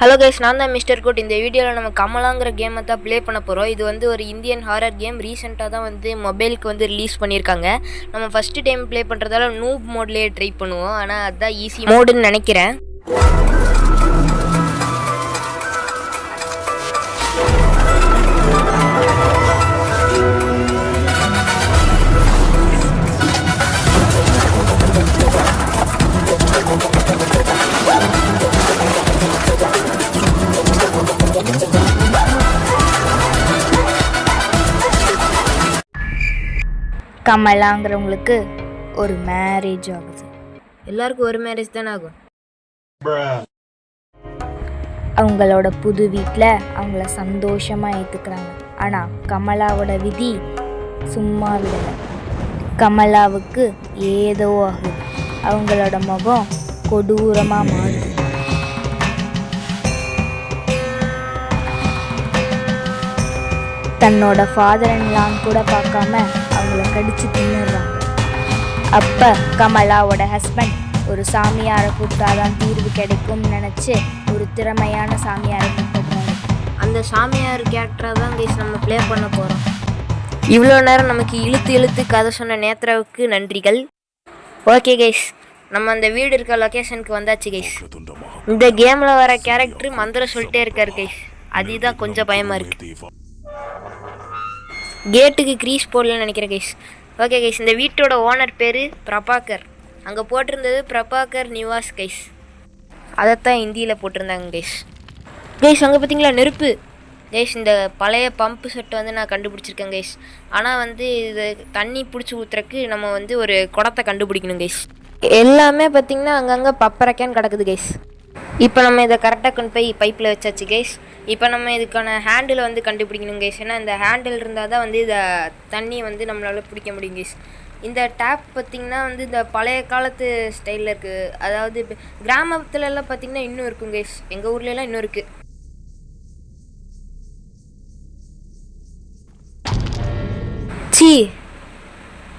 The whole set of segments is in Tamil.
ஹலோ கைஸ் நான் தான் மிஸ்டர் கோட் இந்த வீடியோவில் நம்ம கமலாங்கிற கேமை தான் ப்ளே பண்ண போகிறோம் இது வந்து ஒரு இந்தியன் ஹாரர் கேம் ரீசெண்டாக தான் வந்து மொபைலுக்கு வந்து ரிலீஸ் பண்ணியிருக்காங்க நம்ம ஃபஸ்ட்டு டைம் ப்ளே பண்ணுறதால நூப் மோட்லேயே ட்ரை பண்ணுவோம். ஆனால் அதுதான் ஈஸி மோடுன்னு நினைக்கிறேன். கமலாங்கிறவங்களுக்கு ஒரு மேரேஜ் ஆகுது. எல்லாருக்கும் ஒரு மேரேஜ் தானே ஆகும்? அவங்களோட புது வீட்டில் அவங்கள சந்தோஷமாக ஏற்றுக்கிறாங்க ஆனால் கமலாவோட விதி சும்மா விடலை. கமலாவுக்கு ஏதோ ஆகுது. அவங்களோட முகம் கொடூரமாக மாறுது. தன்னோட ஃபாதர் கூட பார்க்காம அவங்கள கடிச்சு தின்னுடுறாங்க. அப்போ கமலாவோட ஹஸ்பண்ட் ஒரு சாமியாரை கூப்பிட்டாதான் தீர்வு கிடைக்கும்னு நினச்சி ஒரு திறமையான சாமியாரை கூப்பிடுறாரு. அந்த சாமியார் கேரக்டராக தான் கைஸ் நம்ம ப்ளே பண்ண போகிறோம் இவ்வளோ நேரம் நமக்கு இழுத்து இழுத்து கதை சொன்ன நேத்ராவுக்கு நன்றிகள். ஓகே கைஸ் நம்ம அந்த வீடு இருக்க லொக்கேஷனுக்கு வந்தாச்சு கைஸ் இந்த கேமில் வர கேரக்டர் மந்திரம் சொல்லிட்டே இருக்காரு கைஸ் அதுதான் கொஞ்சம் பயமாக இருக்கு. கேட்டுக்கு க்ரீஸ் போடலன்னு நினைக்கிறேன் கைஸ் ஓகே கைஸ் இந்த வீட்டோட ஓனர் பேர் பிரபாகர். அங்கே போட்டிருந்தது பிரபாகர் நிவாஸ் கைஸ் அதைத்தான் ஹிந்தியில் போட்டிருந்தாங்க கைஸ் கைஸ் அங்கே பார்த்தீங்களா நெருப்பு? கைஸ் இந்த பழைய பம்பு செட்டை வந்து நான் கண்டுபிடிச்சிருக்கேன் கைஸ் ஆனால் வந்து இது தண்ணி பிடிச்சி ஊற்றுறக்கு நம்ம வந்து ஒரு குடத்தை கண்டுபிடிக்கணும் கைஸ் எல்லாமே பார்த்தீங்கன்னா அங்கங்கே பப்பரைக்கான்னு கிடக்குது கைஸ் இப்போ நம்ம இதை கரெக்டாக கொண்டு போய் பைப்பில் வச்சாச்சு கைஸ் இப்போ நம்ம இதுக்கான ஹேண்டில் வந்து கண்டுபிடிக்கணும் கேஸ் ஏன்னா இந்த ஹேண்டில் இருந்தால் தான் வந்து இதை தண்ணி வந்து நம்மளால் பிடிக்க முடியும் கேஸ் இந்த டேப் பார்த்திங்கன்னா வந்து இந்த பழைய காலத்து ஸ்டைலில் இருக்குது அதாவது இப்போ கிராமத்துலலாம் பார்த்திங்கன்னா இன்னும் இருக்கும் கைஸ் எங்கள் ஊர்லலாம் இன்னும் இருக்குது சி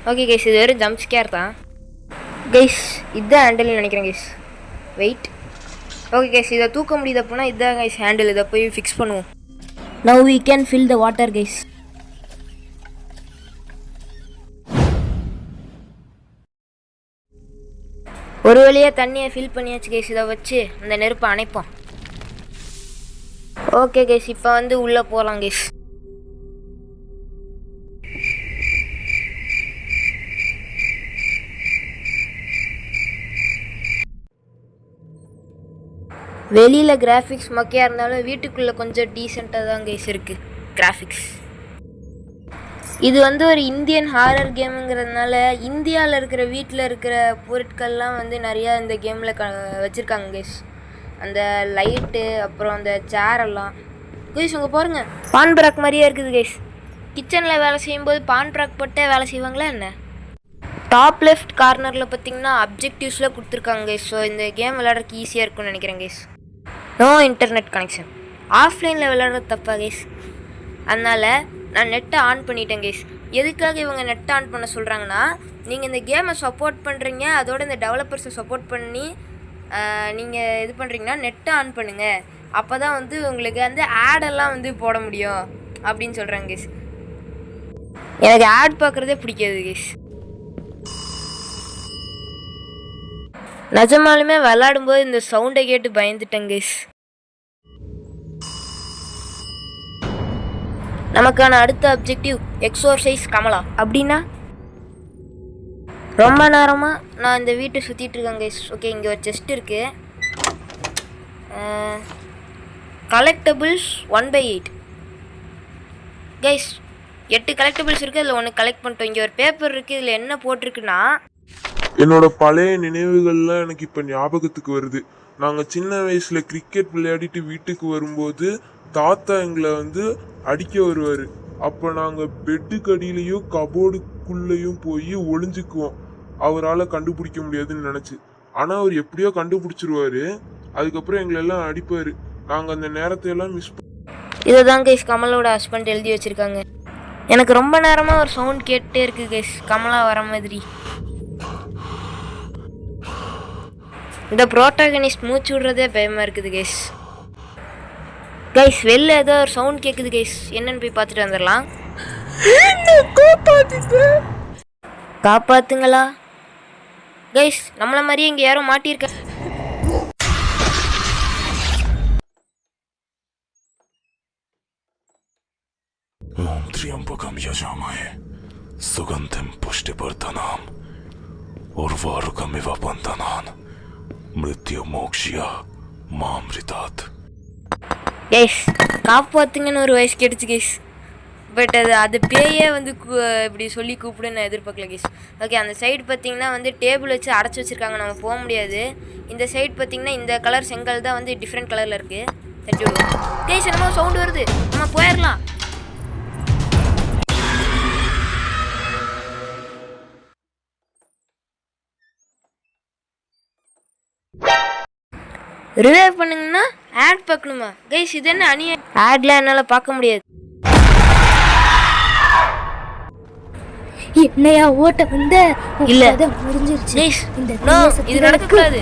ஓகே கேஸ் இது வெறும் ஜம்ப் ஸ்கேர் தான். கேஸ் இதுதான் ஹேண்டில் நினைக்கிறேன் கேஸ் வெயிட் ஓகே கைஸ் இதை தூக்க முடியுது அப்படின்னா இதுதான் கைஸ் ஹேண்டில் இதை போய் ஃபிக்ஸ் பண்ணுவோம். Now we can fill the water guys ஒரு வழியாக தண்ணியை ஃபில் பண்ணியாச்சு கேஸ் இதை வச்சு அந்த நெருப்பை அணைப்போம். ஓகே கேஸ் இப்போ வந்து உள்ளே போகலாம் கேஸ் வெளியில் கிராஃபிக்ஸ் மொக்கையாக இருந்தாலும் வீட்டுக்குள்ளே கொஞ்சம் டீசெண்டாக தான் கைஸ் இருக்குது கிராஃபிக்ஸ் இது வந்து ஒரு இந்தியன் ஹாரர் கேமுங்கிறதுனால இந்தியாவில் இருக்கிற வீட்டில் இருக்கிற பொருட்கள்லாம் வந்து நிறையா இந்த கேமில் க வச்சுருக்காங்க கைஸ் அந்த லைட்டு அப்புறம் அந்த சேர் எல்லாம். கைஸ் உங்கள் பாருங்கள் பான் பிராக் மாதிரியே இருக்குது கைஸ் கிச்சனில் வேலை செய்யும்போது பான் பிராக் போட்டே வேலை செய்வாங்களா என்ன? டாப் லெஃப்ட் கார்னரில் பார்த்தீங்கன்னா அப்ஜெக்டிவ்ஸில் கொடுத்துருக்காங்க கைஸ் ஸோ இந்த கேம் விளையாடுறதுக்கு ஈஸியாக இருக்கும்னு நினைக்கிறேன் கைஸ் நோ இன்டர்நெட் கனெக்ஷன் ஆஃப்லைனில் விளாட்றது தப்பா கேஸ் அதனால் நான் நெட்டை ஆன் பண்ணிட்டேன் கேஸ் எதுக்காக இவங்க நெட்டை ஆன் பண்ண சொல்கிறாங்கன்னா நீங்கள் இந்த கேமை சப்போர்ட் பண்ணுறீங்க அதோட இந்த டெவலப்பர்ஸை சப்போர்ட் பண்ணி நீங்கள் இது பண்ணுறீங்கன்னா நெட்டை ஆன் பண்ணுங்கள் அப்போ தான் வந்து உங்களுக்கு வந்து ஆடெல்லாம் வந்து போட முடியும் அப்படின்னு சொல்கிறாங்க கேஸ் எனக்கு ஆட் பார்க்குறதே பிடிக்காது கேஸ் நிஜமாலுமே விளாடும்போது இந்த சவுண்டை கேட்டு பயந்துட்டேன் கைஸ் நமக்கான அடுத்த அப்ஜெக்டிவ் எக்ஸோர்சைஸ் கமலா. அப்படின்னா ரொம்ப நேரமாக நான் இந்த வீட்டை சுற்றிட்டு இருக்கேன் கைஸ் ஓகே இங்கே ஒரு செஸ்ட் இருக்குது collectibles one by eight guys எட்டு கலெக்டபிள்ஸ் இருக்குது அதில் ஒன்று கலெக்ட் பண்ணிட்டோம். இங்கே ஒரு பேப்பர் இருக்குது இதில் என்ன போட்டிருக்குன்னா என்னோட பழைய நினைவுகள்லாம் எனக்கு இப்போ ஞாபகத்துக்கு வருது. நாங்கள் சின்ன வயசில் கிரிக்கெட் விளையாடிட்டு வீட்டுக்கு வரும்போது தாத்தா எங்களை வந்து அடிக்க வருவார். அப்போ நாங்கள் பெட்டுக்கு அடியிலையும் கபோர்டுக்குள்ளேயும் போய் ஒளிஞ்சுக்குவோம். அவரால் கண்டுபிடிக்க முடியாதுன்னு நினச்சி. ஆனால் அவர் எப்படியோ கண்டுபிடிச்சிருவாரு. அதுக்கப்புறம் எங்களை எல்லாம் அடிப்பார். நாங்கள் அந்த நேரத்தை எல்லாம் மிஸ் இதை தான் கைஸ் கமலோட ஹஸ்பண்ட் எழுதி வச்சுருக்காங்க. எனக்கு ரொம்ப நேரமாக ஒரு சவுண்ட் கேட்டே இருக்கு கைஸ் கமலா வர மாதிரி. இந்த ப்ரோட்டாகனிஸ்ட் மூச்சு விடுறதே பயமாக இருக்குது கேஸ் கைஸ் வெளில ஏதோ ஒரு சவுண்ட் கேட்குது கைஸ் என்னன்னு போய் பார்த்துட்டு வந்துடலாம். காப்பாத்துங்களா? கைஸ் நம்மள மாதிரியே இங்கே யாரும் மாட்டியிருக்க ஓம் திரியம்பகம் யஜாமாய. சுகந்தம் புஷ்டி பர்த்தனாம் உர்வாருகம் இவ பந்தனான் மிருத்யு மோக்ஷியா மாம்ரிதாத் கைஸ் காப்பாத்துங்கன்னு ஒரு வயசு கெடுச்சு கேஸ் பட் அது அது பேயே வந்து இப்படி சொல்லி கூப்பிடுன்னு நான் எதிர்பார்க்கல கேஸ் ஓகே அந்த சைடு பார்த்தீங்கன்னா வந்து டேபிள் வச்சு அடைச்சி வச்சுருக்காங்க. நம்ம போக முடியாது. இந்த சைடு பார்த்தீங்கன்னா இந்த கலர் செங்கல் தான் வந்து டிஃப்ரெண்ட் கலரில் இருக்குது தட்டி விடுவோம் கேஸ் என்னமோ சவுண்டு வருது. நம்ம போயிடலாம் ரிவைவ் பண்ணுங்கன்னா ஆட் பார்க்கணுமா? கைஸ் இது என்ன அணிய ஆட்லாம் என்னால் பார்க்க முடியாது. என்னையா ஓட்ட வந்த? இல்ல. முடிஞ்சிருச்சு. இந்த இது நடக்கக்கூடாது.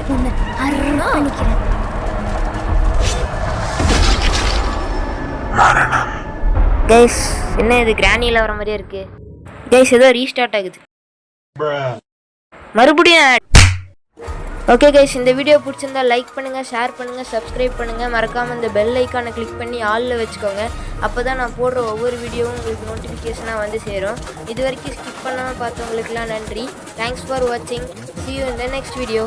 கைஸ் என்ன இது? கிராணியில் வர மாதிரியே இருக்கு. கைஸ் ஏதோ ரீஸ்டார்ட் ஆகுது. மறுபடியும் ஓகே கைஸ் இந்த வீடியோ பிடிச்சிருந்தா லைக் பண்ணுங்கள் ஷேர் பண்ணுங்கள் சப்ஸ்கிரைப் பண்ணுங்கள் மறக்காமல் இந்த பெல் ஐக்கானை கிளிக் பண்ணி ஆளில் வச்சுக்கோங்க. அப்போ தான் நான் போடுற ஒவ்வொரு வீடியோவும் உங்களுக்கு நோட்டிஃபிகேஷனாக வந்து சேரும். இது வரைக்கும் ஸ்கிப் பண்ணாமல் பார்த்தவங்களுக்குலாம் நன்றி தேங்க்ஸ் ஃபார் வாட்சிங் சி யூ இந்த நெக்ஸ்ட் வீடியோ